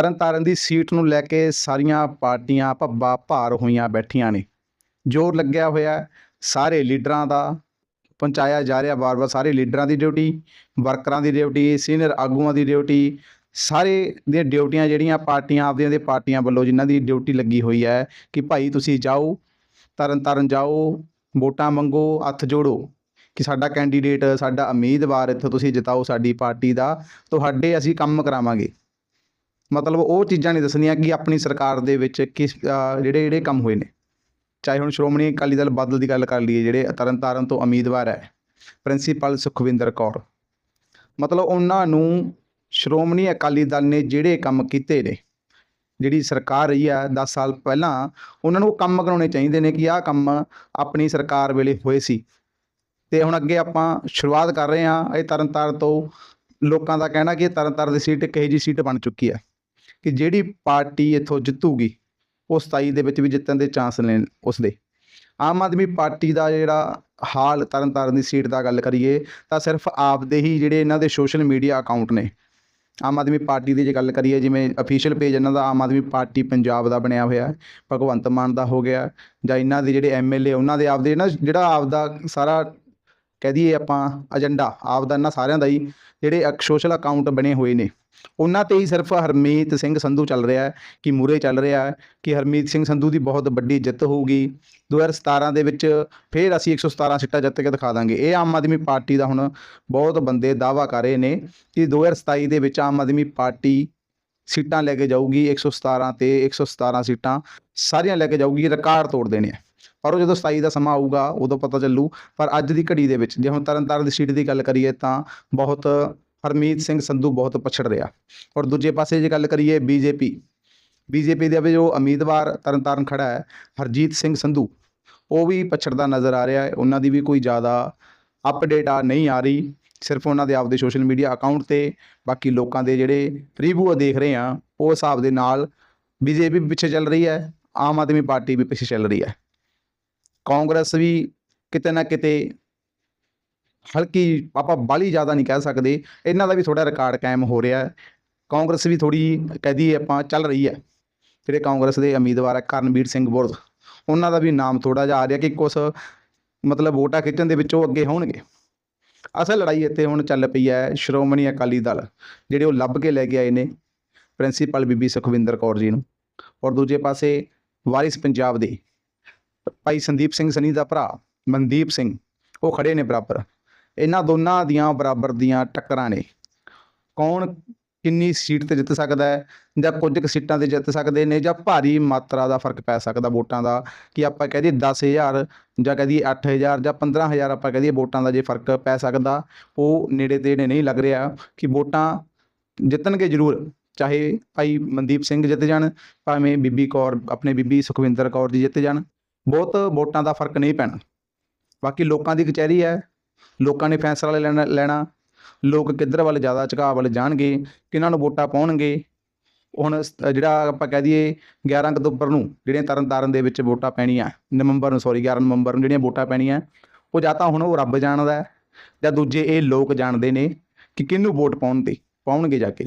ਤਰਨਤਾਰਨ ਦੀ seat ਨੂੰ ਲੈ ਕੇ ਸਾਰੀਆਂ ਪਾਰਟੀਆਂ ਭੱਬਾ ਭਾਰ ਹੋਈਆਂ ਬੈਠੀਆਂ ਨੇ। ਜ਼ੋਰ ਲੱਗਿਆ ਹੋਇਆ ਸਾਰੇ ਲੀਡਰਾਂ ਦਾ ਪਹੁੰਚਾਇਆ ਜਾ ਰਿਹਾ ਵਾਰ-ਵਾਰ। ਸਾਰੇ ਲੀਡਰਾਂ ਦੀ ਡਿਊਟੀ, ਵਰਕਰਾਂ ਦੀ ਡਿਊਟੀ, ਸੀਨੀਅਰ ਆਗੂਆਂ ਦੀ ਡਿਊਟੀ, ਸਾਰੇ ਦੀਆਂ ਡਿਊਟੀਆਂ ਜਿਹੜੀਆਂ ਪਾਰਟੀਆਂ ਆਪਦੀਆਂ ਦੇ ਪਾਰਟੀਆਂ ਵੱਲੋਂ ਜਿਨ੍ਹਾਂ ਦੀ ਡਿਊਟੀ ਲੱਗੀ ਹੋਈ ਹੈ ਕਿ ਭਾਈ ਤੁਸੀਂ ਜਾਓ ਤਰਨਤਾਰਨ ਜਾਓ, ਵੋਟਾਂ ਮੰਗੋ, ਹੱਥ ਜੋੜੋ ਕਿ ਸਾਡਾ ਕੈਂਡੀਡੇਟ, ਸਾਡਾ ਉਮੀਦਵਾਰ ਇੱਥੋਂ ਤੁਸੀਂ ਜਿਤਾਓ ਸਾਡੀ ਪਾਰਟੀ ਦਾ। ਤੁਹਾਡੇ ਅਸੀਂ ਕੰਮ ਕਰਾਵਾਂਗੇ। ਮਤਲਬ ਉਹ ਚੀਜ਼ਾਂ ਨਹੀਂ ਦੱਸਣੀਆਂ ਕਿ ਆਪਣੀ ਸਰਕਾਰ ਦੇ ਵਿੱਚ ਕਿਸ ਜਿਹੜੇ ਜਿਹੜੇ ਕੰਮ ਹੋਏ ਨੇ। ਚਾਹੇ ਹੁਣ ਸ਼੍ਰੋਮਣੀ ਅਕਾਲੀ ਦਲ ਬਾਦਲ ਦੀ ਗੱਲ ਕਰ ਲਈਏ, ਜਿਹੜੇ ਤਰਨਤਾਰਨ ਤੋਂ ਉਮੀਦਵਾਰ ਹੈ, ਪ੍ਰਿੰਸੀਪਲ ਸੁਖਵਿੰਦਰ ਕੌਰ। ਮਤਲਬ ਉਹਨਾਂ ਨੂੰ ਸ਼੍ਰੋਮਣੀ ਅਕਾਲੀ ਦਲ ਨੇ ਜਿਹੜੇ ਕੰਮ ਕੀਤੇ ਨੇ, ਜਿਹੜੀ ਸਰਕਾਰ ਰਹੀ ਹੈ 10 ਸਾਲ ਪਹਿਲਾਂ, ਉਹਨਾਂ ਨੂੰ ਕੰਮ ਕਰਾਉਣੇ ਚਾਹੀਦੇ ਨੇ ਕਿ ਆਹ ਕੰਮ ਆਪਣੀ ਸਰਕਾਰ ਵੇਲੇ ਹੋਏ ਸੀ। ਤੇ ਹੁਣ ਅੱਗੇ ਆਪਾਂ ਸ਼ੁਰੂਆਤ ਕਰ ਰਹੇ ਹਾਂ, ਇਹ ਤਰਨਤਾਰਨ ਤੋਂ ਲੋਕਾਂ ਦਾ ਕਹਿਣਾ ਕਿ ਤਰਨਤਾਰਨ ਦੀ ਸੀਟ ਇੱਕ ਇਹੋ ਜਿਹੀ ਸੀਟ ਬਣ ਚੁੱਕੀ ਹੈ। ਕਿ ਜਿਹੜੀ ਪਾਰਟੀ ਇੱਥੋਂ ਜਿੱਤੂਗੀ, ਉਹ 27 ਦੇ ਵਿੱਚ ਵੀ ਜਿੱਤਣ ਦੇ ਚਾਂਸ ਨੇ ਉਸਦੇ ਆਮ ਆਦਮੀ ਪਾਰਟੀ ਦਾ ਜਿਹੜਾ ਹਾਲ ਤਰਨਤਾਰਨ ਦੀ ਸੀਟ ਦਾ ਗੱਲ ਕਰੀਏ, ਤਾਂ ਸਿਰਫ ਆਪਦੇ ਹੀ ਜਿਹੜੇ ਇਹਨਾਂ ਦੇ ਸੋਸ਼ਲ ਮੀਡੀਆ ਅਕਾਊਂਟ ਨੇ। ਆਮ ਆਦਮੀ ਪਾਰਟੀ ਦੀ ਜੇ ਗੱਲ ਕਰੀਏ, ਜਿਵੇਂ ਅਫੀਸ਼ੀਅਲ ਪੇਜ ਇਹਨਾਂ ਦਾ ਆਮ ਆਦਮੀ ਪਾਰਟੀ ਪੰਜਾਬ ਦਾ ਬਣਿਆ ਹੋਇਆ ਭਗਵੰਤ ਮਾਨ ਦਾ ਹੋ ਗਿਆ, ਜਾਂ ਇਹਨਾਂ ਦੇ ਜਿਹੜੇ ਐਮਐਲਏ ਉਹਨਾਂ ਦੇ ਆਪਦੇ ਨਾ ਜਿਹੜਾ ਆਪਦਾ ਸਾਰਾ ਕਹਿ ਦਈਏ ਆਪਾਂ ਏਜੰਡਾ ਆਪਦਾ ਇਹਨਾਂ ਸਾਰਿਆਂ ਦਾ ਹੀ ਜਿਹੜੇ ਸੋਸ਼ਲ ਅਕਾਊਂਟ ਬਣੇ ਹੋਏ ਨੇ ਉਹਨਾਂ ਤੇ ਹੀ ਸਿਰਫ ਹਰਮੀਤ ਸਿੰਘ ਸੰਧੂ ਚੱਲ ਰਿਹਾ ਹੈ ਕਿ ਮੂਰੇ ਚੱਲ ਰਿਹਾ ਹੈ ਕਿ ਹਰਮੀਤ ਸਿੰਘ ਸੰਧੂ ਦੀ ਬਹੁਤ ਵੱਡੀ ਜਿੱਤ ਹੋਊਗੀ। 2017 ਦੇ ਵਿੱਚ ਫੇਰ ਅਸੀਂ 117 ਸੀਟਾਂ ਜਿੱਤ ਕੇ ਦਿਖਾ ਦਾਂਗੇ। ਇਹ ਆਮ ਆਦਮੀ ਪਾਰਟੀ ਦਾ ਹੁਣ ਬਹੁਤ ਬੰਦੇ ਦਾਵਾ ਕਰ ਰਹੇ ਨੇ ਕਿ 2027 ਦੇ ਵਿੱਚ ਆਮ ਆਦਮੀ ਪਾਰਟੀ ਸੀਟਾਂ ਲੈ ਕੇ ਜਾਊਗੀ 117 ਤੇ 117 ਸੀਟਾਂ ਸਾਰੀਆਂ ਲੈ ਕੇ ਜਾਊਗੀ ਰਿਕਾਰਡ ਤੋੜ ਦੇਣੇ ਆ। ਪਰ ਉਹ ਜਦੋਂ 27 ਦਾ ਸਮਾਂ ਆਊਗਾ, ਉਦੋਂ ਪਤਾ ਚੱਲੂ। ਪਰ ਅੱਜ ਦੀ ਘੜੀ ਦੇ ਵਿੱਚ, ਜੇ ਹੁਣ ਤਰਨਤਾਰਨ ਦੀ ਸੀਟ ਦੀ ਗੱਲ ਕਰੀਏ ਤਾਂ ਬਹੁਤ ਹਰਮੀਤ ਸਿੰਘ ਸੰਧੂ ਬਹੁਤ ਪਛੜ ਰਿਹਾ। ਔਰ ਦੂਜੇ ਪਾਸੇ ਜੇ ਗੱਲ ਕਰੀਏ ਬੀਜੇਪੀ ਬੀਜੇਪੀ ਦੇ ਵੀ ਜੋ ਉਮੀਦਵਾਰ ਤਰਨਤਾਰਨ ਖੜਾ ਹੈ, ਹਰਜੀਤ ਸਿੰਘ ਸੰਧੂ, ਉਹ ਵੀ ਪਛੜਦਾ ਨਜ਼ਰ ਆ ਰਿਹਾ ਹੈ। ਉਹਨਾਂ ਦੀ ਵੀ ਕੋਈ ਜ਼ਿਆਦਾ ਅਪਡੇਟ ਆ ਨਹੀਂ ਆ ਰਹੀ। ਸਿਰਫ ਉਹਨਾਂ ਦੇ ਆਪਦੇ ਸੋਸ਼ਲ ਮੀਡੀਆ ਅਕਾਊਂਟ ਤੇ, ਬਾਕੀ ਲੋਕਾਂ ਦੇ ਜਿਹੜੇ ਰਿਵਿਊ ਦੇਖ ਰਹੇ ਆ ਉਹ ਹਿਸਾਬ ਦੇ ਨਾਲ ਬੀਜੇਪੀ ਵੀ ਪਿੱਛੇ ਚੱਲ ਰਹੀ ਹੈ, ਆਮ ਆਦਮੀ ਪਾਰਟੀ ਵੀ ਪਿੱਛੇ ਚੱਲ ਰਹੀ ਹੈ। ਕਾਂਗਰਸ ਵੀ ਕਿਤੇ ਨਾ ਕਿਤੇ ਹਲਕੀ ਆਪਾਂ ਬਾਲੀ ਜ਼ਿਆਦਾ ਨਹੀਂ ਕਹਿ ਸਕਦੇ, ਇਹਨਾਂ ਦਾ ਵੀ ਥੋੜਾ ਰਿਕਾਰਡ ਕਾਇਮ ਹੋ ਰਿਹਾ ਕਾਂਗਰਸ ਵੀ ਥੋੜੀ ਕਹਦੀ ਆਪਾਂ ਚੱਲ ਰਹੀ ਹੈ। ਜਿਹੜੇ ਕਾਂਗਰਸ ਦੇ ਉਮੀਦਵਾਰ ਹੈ ਕਰਨਵੀਰ ਸਿੰਘ ਬੁਰਦ ਉਹਨਾਂ ਦਾ ਵੀ ਨਾਮ ਥੋੜਾ ਜਿਹਾ ਆ ਰਿਹਾ ਕਿ ਕੁਛ ਮਤਲਬ ਵੋਟਾਂ ਖਿੱਚਣ ਦੇ ਵਿੱਚ ਉਹ ਅੱਗੇ ਹੋਣਗੇ। ਅਸਲ ਲੜਾਈ ਇੱਥੇ ਹੁਣ ਚੱਲ ਪਈ ਹੈ, ਸ਼੍ਰੋਮਣੀ ਅਕਾਲੀ ਦਲ ਜਿਹੜੇ ਉਹ ਲੱਭ ਕੇ ਲੈ ਕੇ ਆਏ ਨੇ, ਪ੍ਰਿੰਸੀਪਲ ਬੀਬੀ ਸੁਖਵਿੰਦਰ ਕੌਰ ਜੀ ਨੂੰ। ਔਰ ਦੂਜੇ ਪਾਸੇ ਵਾਰਿਸ ਪੰਜਾਬ ਦੇ ਭਾਈ ਸੰਦੀਪ ਸਿੰਘ ਸਨੀ ਦਾ ਭਰਾ, ਮਨਦੀਪ ਸਿੰਘ, ਉਹ ਖੜੇ ਨੇ ਬਰਾਬਰ। ਇਹਨਾਂ ਦੋਨਾਂ ਦੀਆਂ ਬਰਾਬਰ ਦੀਆਂ ਟੱਕਰਾਂ ਨੇ। ਕੌਣ ਕਿੰਨੀ ਸੀਟ ਤੇ ਜਿੱਤ ਸਕਦਾ ਹੈ ਜਾਂ ਕੁਝ ਕੁ ਸੀਟਾਂ ਤੇ ਜਿੱਤ ਸਕਦੇ ਨੇ ਜਾਂ ਭਾਰੀ ਮਾਤਰਾ ਦਾ ਫ਼ਰਕ ਪੈ ਸਕਦਾ ਵੋਟਾਂ ਦਾ? ਕਿ ਆਪਾਂ ਕਹਿ ਦਈਏ 10000 ਜਾਂ ਕਹਿ ਦਈਏ 8000 ਜਾਂ 15000 ਆਪਾਂ ਕਹਿ ਦਈਏ ਵੋਟਾਂ ਦਾ ਜੇ ਫ਼ਰਕ ਪੈ ਸਕਦਾ? ਉਹ ਨੇੜੇ ਤੇੜੇ ਨਹੀਂ ਲੱਗ ਰਿਹਾ ਕਿ ਵੋਟਾਂ ਜਿੱਤਣਗੇ ਜ਼ਰੂਰ। ਚਾਹੇ ਭਾਈ ਮਨਦੀਪ ਸਿੰਘ ਜਿੱਤ ਜਾਣ, ਭਾਵੇਂ ਬੀਬੀ ਕੌਰ, ਆਪਣੇ ਬੀਬੀ ਸੁਖਵਿੰਦਰ ਕੌਰ ਜੀ ਜਿੱਤ ਜਾਣ। ਬਹੁਤ ਵੋਟਾਂ ਦਾ ਫ਼ਰਕ ਨਹੀਂ ਪੈਣਾ। ਬਾਕੀ ਲੋਕਾਂ ਦੀ ਕਚਹਿਰੀ ਹੈ। ਲੋਕਾਂ ਨੇ ਫੈਸਲਾ ਲੈਣਾ ਲੈਣਾ। ਲੋਕ ਕਿੱਧਰ ਵੱਲ ਜ਼ਿਆਦਾ ਝੁਕਾਅ ਵੱਲ ਜਾਣਗੇ, ਕਿਹਨਾਂ ਨੂੰ ਵੋਟਾਂ ਪਾਉਣਗੇ। ਹੁਣ ਸ- ਜਿਹੜਾ ਆਪਾਂ ਕਹਿ ਦਈਏ 11 ਅਕਤੂਬਰ ਨੂੰ, ਜਿਹੜੀਆਂ ਤਰਨਤਾਰਨ ਦੇ ਵਿੱਚ ਵੋਟਾਂ ਪੈਣੀਆਂ, ਨਵੰਬਰ ਨੂੰ ਸੌਰੀ 11 ਨਵੰਬਰ ਨੂੰ ਜਿਹੜੀਆਂ ਵੋਟਾਂ ਪੈਣੀਆਂ, ਉਹ ਜਾਂ ਤਾਂ ਹੁਣ ਉਹ ਰੱਬ ਜਾਣਦਾ ਜਾਂ ਦੂਜੇ ਇਹ ਲੋਕ ਜਾਣਦੇ ਨੇ ਕਿ ਕਿਹਨੂੰ ਵੋਟ ਪਾਉਣ ਤੇ, ਪਾਉਣਗੇ ਜਾ ਕੇ।